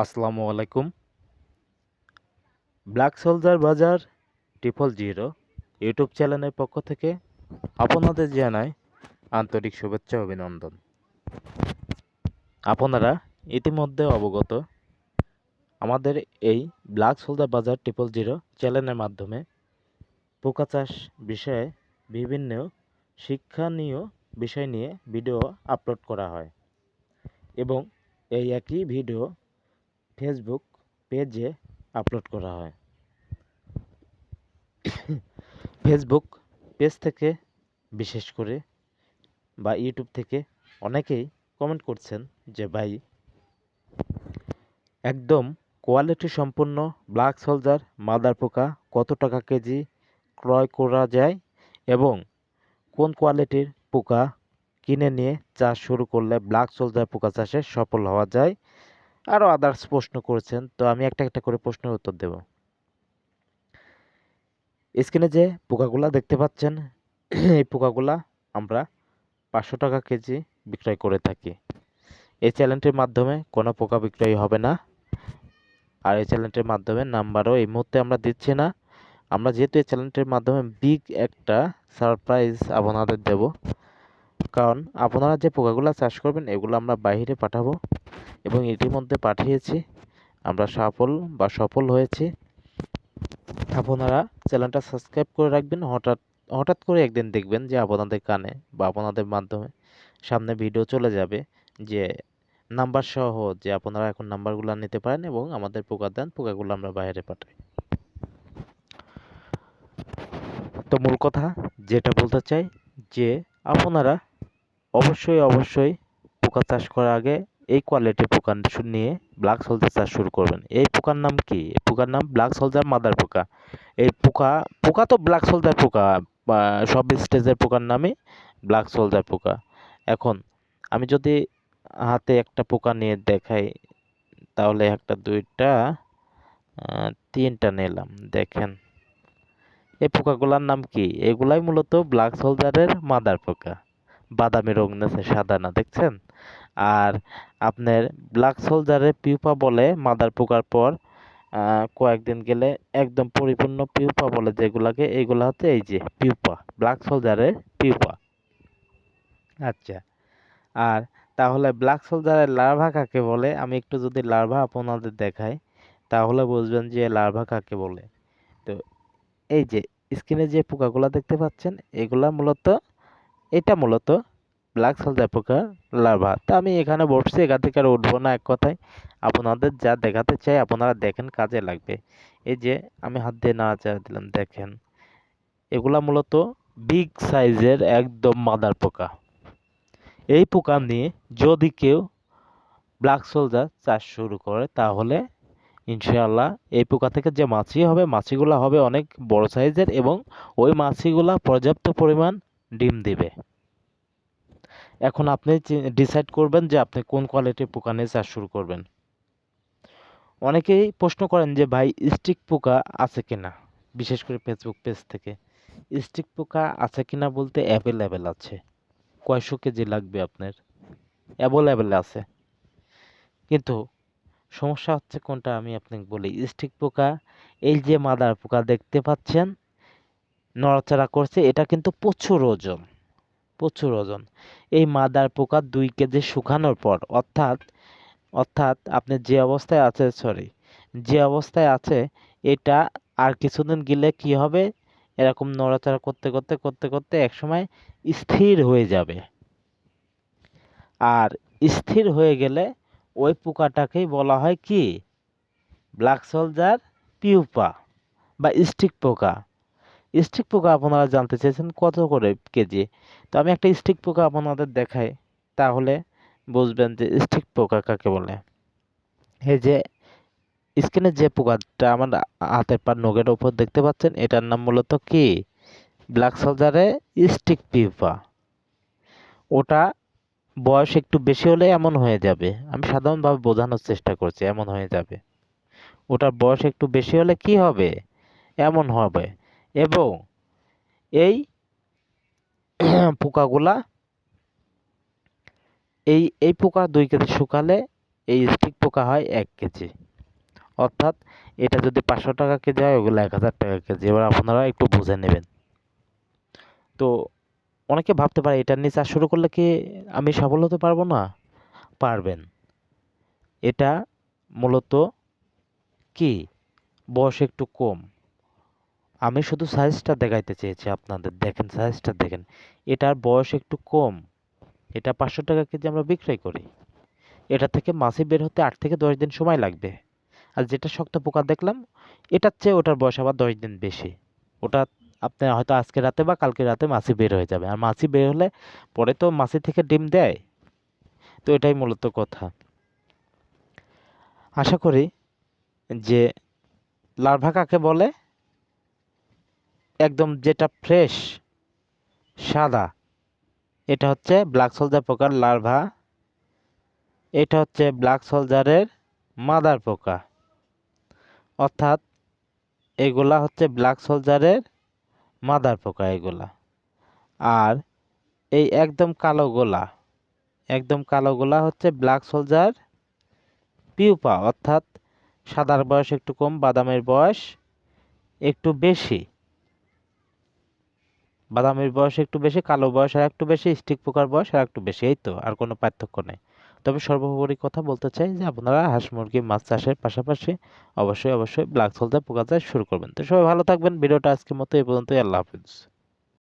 আসসালামু আলাইকুম। Black soldier bazaar triple zero YouTube চ্যানেলের পক্ষ থেকে আপনাদের জানাই আন্তরিক শুভেচ্ছা অভিনন্দন। আপনারা ইতিমধ্যে অবগত, আমাদের এই black soldier bazaar triple zero চ্যানেলের মাধ্যমে পোকা চাষ বিষয়ে বিভিন্ন শিক্ষণীয় বিষয় নিয়ে ভিডিও আপলোড করা হয় এবং এই একই ভিডিও ফেসবুক পেজে আপলোড করা হয়। ফেসবুক পেজ থেকে বিশেষ করে বা ইউটিউব থেকে অনেকেই কমেন্ট করছেন যে, ভাই, একদম কোয়ালিটি সম্পন্ন ব্ল্যাক সোলজার মাদার পোকা কত টাকা কেজি ক্রয় করা যায় এবং কোন কোয়ালিটির পোকা কিনে নিয়ে চাষ শুরু করলে ব্ল্যাক সোলজার পোকা চাষে সফল হওয়া যায়? আরও আদার্স প্রশ্ন করেছেন, তো আমি একটা একটা করে প্রশ্নের উত্তর দেব। স্ক্রিনে যে পোকাগুলা দেখতে পাচ্ছেন, এই পোকাগুলা আমরা পাঁচশো টাকা কেজি বিক্রয় করে থাকি। এই চ্যানেলটির মাধ্যমে কোনো পোকা বিক্রয় হবে না। আর এই চ্যানেলটির মাধ্যমে নাম্বারও এই মুহূর্তে আমরা দিচ্ছি না। আমরা যেহেতু এই চ্যানেলটির মাধ্যমে বিগ একটা সারপ্রাইজ আপনাদের দেব। কারণ আপনারা যে পোকাগুলো চাষ করবেন, এগুলো আমরা বাইরে পাঠাবো এবং ইতিমধ্যে পাঠিয়েছি। আমরা সফল বা সফল হয়েছি। আপনারা চ্যানেলটা সাবস্ক্রাইব করে রাখবেন। হঠাৎ হঠাৎ করে একদিন দেখবেন যে আপনাদের কানে বা আপনাদের মাধ্যমে সামনে ভিডিও চলে যাবে যে নাম্বার সহ যে আপনারা এখন নাম্বারগুলো নিতে পারেন এবং আমাদের পোকা দেন, পোকাগুলো আমরা বাইরে পাঠাই। তো মূল কথা যেটা বলতে চাই যে আপনারা অবশ্যই অবশ্যই পোকা চাষ করার আগে এই কোয়ালিটির পোকা নিয়ে ব্ল্যাক সোলজার চাষ শুরু করবেন। এই পোকার নাম কি? এই পোকার নাম ব্ল্যাক সোলজার মাদার পোকা। এই পোকা পোকা তো ব্ল্যাক সোলজার পোকা সব স্টেজের পোকার নামই ব্ল্যাক সোলজার পোকা। এখন আমি যদি হাতে একটা পোকা নিয়ে দেখাই, তাহলে একটা, দুইটা তিনটা নিলাম। দেখেন, এই পোকাগুলোর নাম কি? এগুলাই মূলত ব্ল্যাক সোলজারের মাদার পোকা। বাদামি রং নেছে সাদা না, দেখছেন? আর আপনার ব্ল্যাক সোলজারের পিউপা বলে মাদার পোকার পর কয়েকদিন গেলে একদম পরিপূর্ণ পিউপা বলে যেগুলাকে এইগুলা হচ্ছে এই যে পিউপা ব্ল্যাক সোলজারের পিউপা আচ্ছা আর তাহলে ব্ল্যাক সোলজারের লার্ভা কাকে বলে? আমি একটু যদি লার্ভা আপনাদের দেখাই, তাহলে বুঝবেন যে লার্ভা কাকে বলে। তো এই যে স্ক্রিনে যে পোকাগুলো দেখতে পাচ্ছেন, এগুলা মূলত এটা মূলত ব্ল্যাক সোলজার পোকার লার্ভা। তা আমি এখানে বসছি, এখান থেকে আর উঠবো না এক কথায়। আপনাদের যা দেখাতে চাই, আপনারা দেখেন কাজে লাগবে। এই যে আমি হাত দিয়ে না নাড়াচাড়া দিলাম, দেখেন। এগুলা মূলত বিগ সাইজের একদম মাদার পোকা। এই পোকা নিয়ে যদি কেউ ব্ল্যাক সোলজার চাষ শুরু করে, তাহলে ইনশাআল্লাহ এই পোকা থেকে যে মাছি হবে, মাছিগুলো হবে অনেক বড় সাইজের এবং ওই মাছিগুলা পর্যাপ্ত পরিমাণ ডিম দিবে। এখন আপনি ডিসাইড করবেন যে আপনি কোন কোয়ালিটির পোকা নিয়ে চাষ শুরু করবেন। অনেকেই প্রশ্ন করেন যে ভাই স্টিক পোকা আছে কিনা? বিশেষ করে ফেসবুক পেজ থেকে। স্টিক পোকা আছে কিনা বলতে অ্যাভেলেবেল আছে। কয়শো কেজি লাগবে আপনার? অ্যাভেলেবেল আছে। কিন্তু সমস্যা হচ্ছে কোনটা আমি আপনাকে বলি। স্টিক পোকা, এই যে মাদার পোকা দেখতে পাচ্ছেন নড়াচড়া করছে, এটা কিন্তু প্রচুর ওজন প্রচুর ওজন। এই মাদার পোকা দুই কেজি শুকানোর পর, অর্থাৎ অর্থাৎ আপনি যে অবস্থায় আছে সরি যে অবস্থায় আছে, এটা আর কিছুদিন গেলে কি হবে? এরকম নড়াচড়া করতে করতে করতে করতে একসময় স্থির হয়ে যাবে। আর স্থির হয়ে গেলে ওই পোকাটাকেই বলা হয় কি? ব্ল্যাক সোলজার পিউপা বা স্টিক পোকা। স্টিক পোকা আপনারা জানতে চেয়েছেন কত করে কেজি? তো আমি একটা স্টিক পোকা আপনাদের দেখাই, তাহলে বুঝবেন যে স্টিক পোকা কাকে বলে। এই যে স্কিনের যে পোকাটা আমার হাতের পা নখের ওপর দেখতে পাচ্ছেন, এটার নাম মূলত কি? ব্ল্যাক সোলজারে স্টিক পিউপা ওটা বয়স একটু বেশি হলে এমন হয়ে যাবে। আমি সাধারণভাবে বোঝানোর চেষ্টা করছি, এমন হয়ে যাবে। ওটার বয়স একটু বেশি হলে কি হবে? এমন হবে। এবং এই পোকাগুলা এই এই পোকা দুই কেজি শুকালে এই স্টিক পোকা হয় এক কেজি। অর্থাৎ এটা যদি পাঁচশো টাকা কেজি হয়, ওগুলো এক হাজার টাকা কেজি। এবার আপনারা একটু বুঝে নেবেন। তো অনেকে ভাবতে পারে, এটা নিয়ে চাষ শুরু করলে কি আমি সফল হতে পারব না? পারবেন। এটা মূলত কি? বয়স একটু কম। আমি শুধু সাইজটা দেখাইতে চেয়েছি আপনাদের। দেখেন সাইজটা দেখেন। এটার বয়স একটু কম। এটা পাঁচশো টাকা কেজি আমরা বিক্রয় করি। এটা থেকে মাছি বের হতে আট থেকে দশ দিন সময় লাগবে। আর যেটা শক্ত পোকা দেখলাম, এটার চেয়ে ওটার বয়স আবার দশ দিন বেশি। ওটা আপনার হয়তো আজকে রাতে বা কালকে রাতে মাছি বের হয়ে যাবে। আর মাছি বের হলে পরে তো মাছি থেকে ডিম দেয়। তো এটাই মূলত কথা। আশা করি যে লার্ভা কাকে বলে? একদম যেটা ফ্রেশ সাদা, এটা হচ্ছে ব্ল্যাক সোলজার পোকার লার্ভা এটা হচ্ছে ব্ল্যাক সোলজারের মাদার পোকা। অর্থাৎ এগুলা হচ্ছে ব্ল্যাক সোলজারের মাদার পোকা এগুলা। আর এই একদম কালো গোলা, একদম কালো গোলা হচ্ছে ব্ল্যাক সোলজার পিউপা অর্থাৎ সাদার বয়স একটু কম, বাদামের বয়স একটু বেশি। বাদামের বয়স একটু বেশি, কালো বয়স আর একটু বেশি স্টিক পোকার বয়স আর একটু বেশি, এই তো, আর কোনো পার্থক্য নেই। তবে সর্বোপরি কথা বলতে চাই যে আপনারা হাঁস মুরগি, মাছ চাষের পাশাপাশি অবশ্যই অবশ্যই ব্ল্যাক সোলজার পোকা চাষ শুরু করবেন। তো সবাই ভালো থাকবেন, ভিডিওটা আজকের মতো এই পর্যন্তই, আল্লাহ হাফিজ।